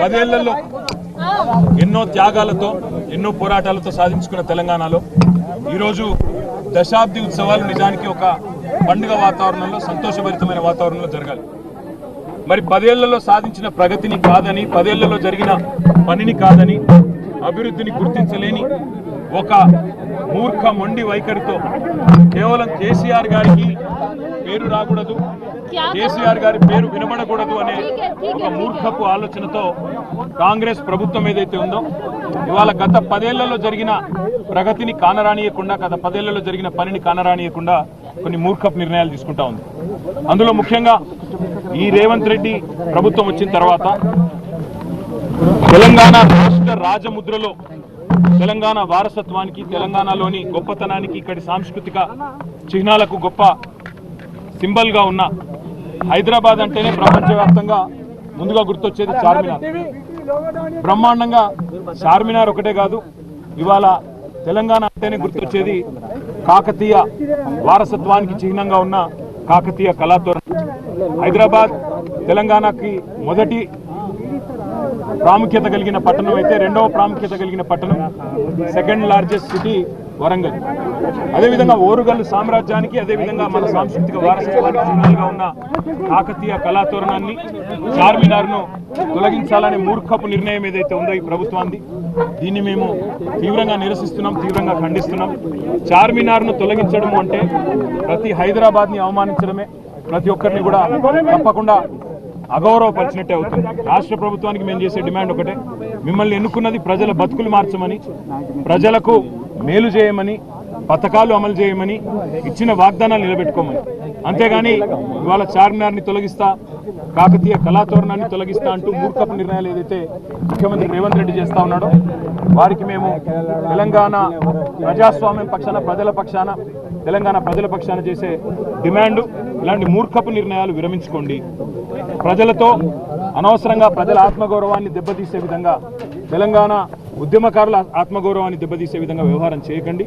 పదేళ్ళలో ఎన్నో త్యాగాలతో ఎన్నో పోరాటాలతో సాధించుకున్న తెలంగాణలో ఈరోజు దశాబ్ది ఉత్సవాలు నిజానికి ఒక పండుగ వాతావరణంలో సంతోషభరితమైన వాతావరణంలో జరగాలి. మరి పదేళ్ళలో సాధించిన ప్రగతిని కాదని పదేళ్ళలో జరిగిన పనిని కాదని అభివృద్ధిని గుర్తించలేని ఒక మూర్ఖ మొండి వైఖరితో కేవలం కేసీఆర్ గారికి పేరు రాకూడదు కేసీఆర్ గారి పేరు వినబడకూడదు అనే ఒక మూర్ఖపు ఆలోచనతో కాంగ్రెస్ ప్రభుత్వం ఏదైతే ఉందో ఇవాళ గత పదేళ్ళలో జరిగిన ప్రగతిని కానరానియకుండా గత పదేళ్ళలో జరిగిన పనిని కానరానియకుండా కొన్ని మూర్ఖపు నిర్ణయాలు తీసుకుంటా ఉంది. అందులో ముఖ్యంగా ఈ రేవంత్ రెడ్డి ప్రభుత్వం వచ్చిన తర్వాత తెలంగాణ రాష్ట్ర రాజముద్రలో తెలంగాణ వారసత్వానికి తెలంగాణలోని గొప్పతనానికి ఇక్కడి సాంస్కృతిక చిహ్నాలకు గొప్ప సింబల్గా ఉన్న హైదరాబాద్ అంటేనే ప్రపంచవ్యాప్తంగా ముందుగా గుర్తొచ్చేది చార్మినార్. బ్రహ్మాండంగా చార్మినార్ ఒకటే కాదు ఇవాళ తెలంగాణ అంటేనే గుర్తొచ్చేది కాకతీయ వారసత్వానికి చిహ్నంగా ఉన్న కాకతీయ కళాతోరణం. హైదరాబాద్ తెలంగాణకి మొదటి ప్రాముఖ్యత కలిగిన పట్టణం అయితే రెండవ ప్రాముఖ్యత కలిగిన పట్టణం సెకండ్ లార్జెస్ట్ సిటీ వరంగల్. అదేవిధంగా ఓరుగల్లు సామ్రాజ్యానికి అదేవిధంగా మన సాంస్కృతిక వారసత్వానికి చిహ్నాలుగా ఉన్న కాకతీయ కళాతోరణాన్ని చార్మినార్ను తొలగించాలనే మూర్ఖపు నిర్ణయం ఏదైతే ఉందో ఈ ప్రభుత్వాన్ని దీన్ని మేము తీవ్రంగా నిరసిస్తున్నాం తీవ్రంగా ఖండిస్తున్నాం. చార్మినార్ను తొలగించడం అంటే ప్రతి హైదరాబాద్ని అవమానించడమే ప్రతి ఒక్కరిని కూడా తప్పకుండా అగౌరవపరిచినట్టే అవుతుంది. రాష్ట్ర ప్రభుత్వానికి మేము చేసే డిమాండ్ ఒకటే. మిమ్మల్ని ఎన్నుకున్నది ప్రజల బతుకులు మార్చమని ప్రజలకు మేలు చేయమని పథకాలు అమలు చేయమని ఇచ్చిన వాగ్దానాలు నిలబెట్టుకోమని. అంతేగాని ఇవాళ చార్మినార్ని తొలగిస్తా కాకతీయ కళాతోరణాన్ని తొలగిస్తా అంటూ మూర్ఖపు నిర్ణయాలు ఏదైతే ముఖ్యమంత్రి రేవంత్ రెడ్డి చేస్తా ఉన్నాడో వారికి మేము తెలంగాణ ప్రజాస్వామ్యం పక్షాన ప్రజల పక్షాన తెలంగాణ ప్రజల పక్షాన చేసే డిమాండ్ ఇలాంటి మూర్ఖపు నిర్ణయాలు విరమించుకోండి. ప్రజలతో అనవసరంగా ప్రజల ఆత్మగౌరవాన్ని దెబ్బతీసే విధంగా తెలంగాణ ఉద్యమకారుల ఆత్మగౌరవాన్ని దెబ్బతీసే విధంగా వ్యవహారం చేయకండి.